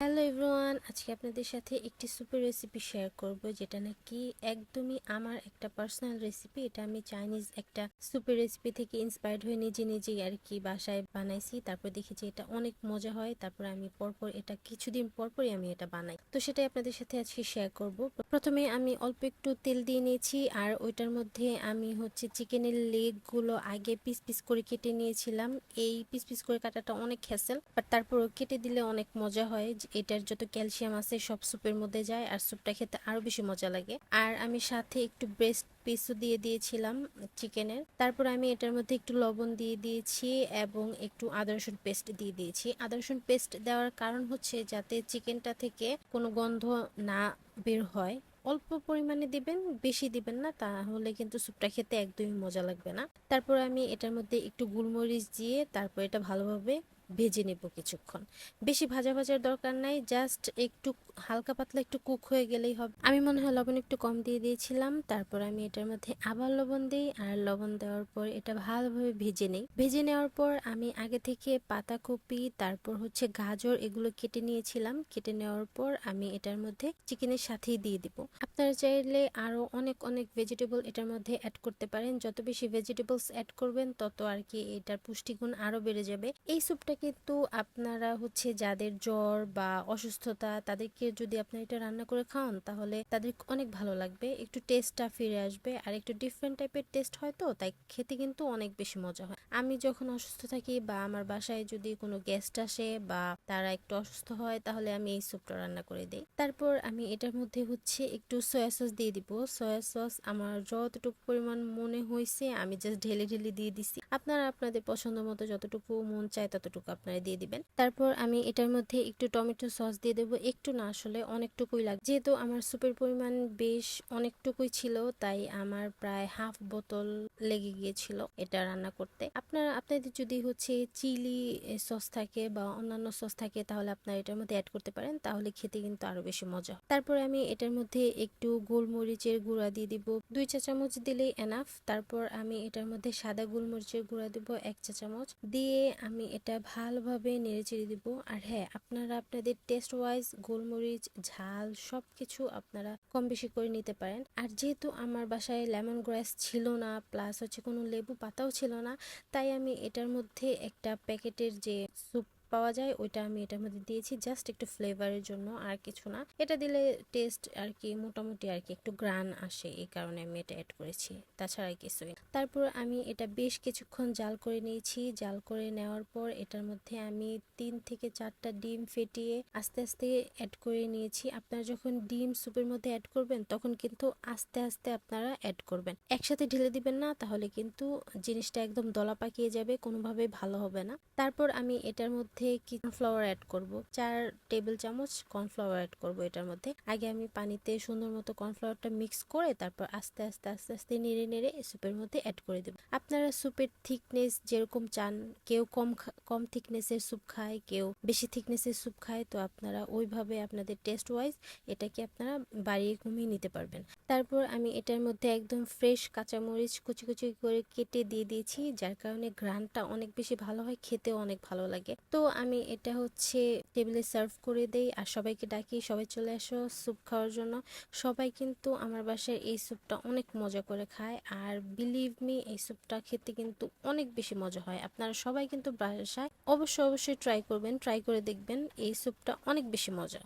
Hello everyone, আজকে আপনাদের সাথে একটি সুপের রেসিপি শেয়ার করব, যেটা নাকি একদমই আমার একটা পার্সোনাল রেসিপি এটা আমি চাইনিজ একটা সুপের রেসিপি থেকে ইন্সপায়ার্ড হয়ে নিজে নিজেই আর কি বাসায় বানাইছি। তারপর দেখেছি এটা অনেক মজা হয়, তারপর আমি পরপর এটা কিছুদিন পরপরই আমি এটা বানাই। তো সেটাই আপনাদের সাথে আজকে শেয়ার করব। প্রথমে আমি অল্প একটু তেল দিয়ে নিয়েছি, আর ওইটার মধ্যে আমি হচ্ছে চিকেনের লেগগুলো আগে পিস পিস করে কেটে নিয়েছিলাম। এই পিস পিস করে কাটাটা অনেক খেসেল বাট তারপর কেটে দিলে অনেক মজা হয়। এটার যত ক্যালসিয়াম আছে সব স্যুপের মধ্যে যায় আর স্যুপটা খেতে আরও বেশি মজা লাগে। আর আমি সাথে একটু ব্রেস্ট পিসও দিয়ে দিয়েছিলাম চিকেনের। তারপর আমি এটার মধ্যে একটু লবণ দিয়ে দিয়েছি এবং একটু আদা রসুন পেস্ট দিয়ে দিয়েছি। আদা রসুন পেস্ট দেওয়ার কারণ হচ্ছে যাতে চিকেনটা থেকে কোনো গন্ধ না বের হয়। অল্প পরিমাণে দিবেন, বেশি দিবেন না, তাহলে কিন্তু স্যুপটা খেতে একদমই মজা লাগবে না। তারপর আমি এটার মধ্যে একটু গোলমরিচ দিয়ে তারপর এটা ভালোভাবে ভেজে নেব কিছুক্ষণ। বেশি ভাজা ভাজার দরকার নাই জাস্ট একটু হালকা পাতলা একটু কুক হয়ে গেলেই হবে। আমি মনে হয় লবণ একটু কম দিয়ে দিয়েছিলাম, তারপর আমি এটার মধ্যে আবার লবণ দিই, আর লবণ দেওয়ার পর এটা ভালোভাবে ভেজে নেই। ভেজে নেওয়ার পর আমি আগে থেকে পাতাকপি তারপর হচ্ছে গাজর এগুলো কেটে নিয়েছিলাম। কেটে নেওয়ার পর আমি এটার মধ্যে চিকেনের সাথেই দিয়ে দিব। আপনারা চাইলে আরও অনেক অনেক ভেজিটেবল এটার মধ্যে অ্যাড করতে পারেন। যত বেশি ভেজিটেবলস অ্যাড করবেন, তত আর কি এটার পুষ্টিগুণ আরও বেড়ে যাবে। এই স্যুপটা কিন্তু আপনারা হচ্ছে যাদের জ্বর বা অসুস্থতা, তাদেরকে যদি আপনারা এটা রান্না করে খাওয়ান, তাহলে তাদের অনেক ভালো লাগবে। একটু টেস্টটা ফিরে আসবে। আর একটু ডিফারেন্ট টাইপের টেস্ট হয় তো, তাই খেতে কিন্তু অনেক বেশি মজা হয়। আমি যখন অসুস্থ থাকি বা আমার বাসায় যদি কোনো গেস্ট আসে বা তারা একটু অসুস্থ হয়, তাহলে আমি এই স্যুপটা রান্না করে দিই। তারপর আমি এটার মধ্যে হচ্ছে একটু সয়া সস দিয়ে দিব। সয়া সস আমার যতটুকু পরিমাণ মনে হয়েছে আমি জাস্ট ঢেলে ঢেলে দিয়ে দিছি। আপনারা আপনাদের পছন্দ মতো যতটুকু মন চায় ততটুকু আপনারা দিয়ে দিবেন। তারপর আমি এটার মধ্যে একটু টমেটো সস দিয়ে দেবো। একটু না আসলে অনেকটুকুই লাগে যেহেতু আমার স্যুপের পরিমাণ বেশ অনেকটুকুই ছিল, তাই আমার প্রায় হাফ বোতল লেগে গিয়েছিল এটা রান্না করতে। আপনারা, আপনাদের যদি হচ্ছে চিলি সস থাকে বা অন্যান্য সস থাকে, তাহলে আপনারা এটার মধ্যে অ্যাড করতে পারেন। তাহলে খেতে কিন্তু আরও বেশি মজা। তারপর আমি এটার মধ্যে একটু গোলমরিচের গুঁড়া দিয়ে দিব। দুই চা চামচ দিলেই এনাফ তারপর আমি এটার মধ্যে সাদা গোলমরিচের গুঁড়া দিব এক চা চামচ। দিয়ে আমি এটা ভালোভাবে নেড়ে চেড়ে দিব। আর হ্যাঁ আপনারা আপনাদের টেস্ট ওয়াইজ গোলমরিচ, ঝাল সব কিছু আপনারা কম বেশি করে নিতে পারেন। আর যেহেতু আমার বাসায় লেমন গ্রাস ছিল না প্লাস হচ্ছে কোনো লেবু পাতাও ছিল না, তাই আমি এটার মধ্যে একটা প্যাকেটের যে স্যুপ পাওয়া যায়, ওইটা আমি এটার মধ্যে দিয়েছি জাস্ট একটু ফ্লেভারের জন্য আর কিছু না। এটা দিলে টেস্ট আর কি মোটামুটি আর কি একটু গ্রান আসে, এই কারণে আমি এটা অ্যাড করেছি। তাছাড়া কিছুই। তারপর আমি এটা বেশ কিছুক্ষণ জাল করে নিয়েছি। জাল করে নেওয়ার পর এটার মধ্যে আমি তিন থেকে চারটা ডিম ফেটিয়ে আস্তে আস্তে অ্যাড করে নিয়েছি। আপনারা যখন ডিম স্যুপের মধ্যে অ্যাড করবেন, তখন কিন্তু আস্তে আস্তে আপনারা অ্যাড করবেন। একসাথে ঢেলে দিবেন না, তাহলে কিন্তু জিনিসটা একদম দলা পাকিয়ে যাবে কোনোভাবে ভালো হবে না। তারপর আমি এটার মধ্যে কর্নফ্লাওয়ার অ্যাড করব? চার টেবিল চামচ কর্নফ্লাওয়ার অ্যাড করব এটার মধ্যে। আগে আমি পানিতে সুন্দর মতো কর্নফ্লাওয়ারটা মিক্স করে তারপর আস্তে আস্তে আস্তে আস্তে নেড়ে নেড়ে স্যুপের মধ্যে অ্যাড করে দেব। আপনারা স্যুপের থিকনেস যেরকম চান, কেউ কম কম থিকনেসের স্যুপ খায়, কেউ বেশি থিকনেসের স্যুপ খায়, তো আপনারা ওইভাবে আপনাদের টেস্ট ওয়াইজ এটাকে আপনারা বাড়িয়ে কমিয়ে নিতে পারবেন। তারপর আমি এটার মধ্যে একদম ফ্রেশ কাঁচামরিচ কুচি কুচি করে কেটে দিয়ে দিয়েছি, যার কারণে ঘ্রাণটা অনেক বেশি ভালো হয়, খেতেও অনেক ভালো লাগে। তো আমি এটা হচ্ছে টেবিলে সার্ভ করে দেই আর সবাইকে ডাকি, সবাই চলে আসো স্যুপ খাওয়ার জন্য। সবাই কিন্তু আমার বাসায় এই স্যুপটা অনেক মজা করে খায় আর বিলিভ মি এই স্যুপটা খেতে কিন্তু অনেক বেশি মজা হয়। আপনারা সবাই কিন্তু বাসায় অবশ্যই অবশ্যই ট্রাই করবেন ট্রাই করে দেখবেন এই স্যুপটা অনেক বেশি মজা।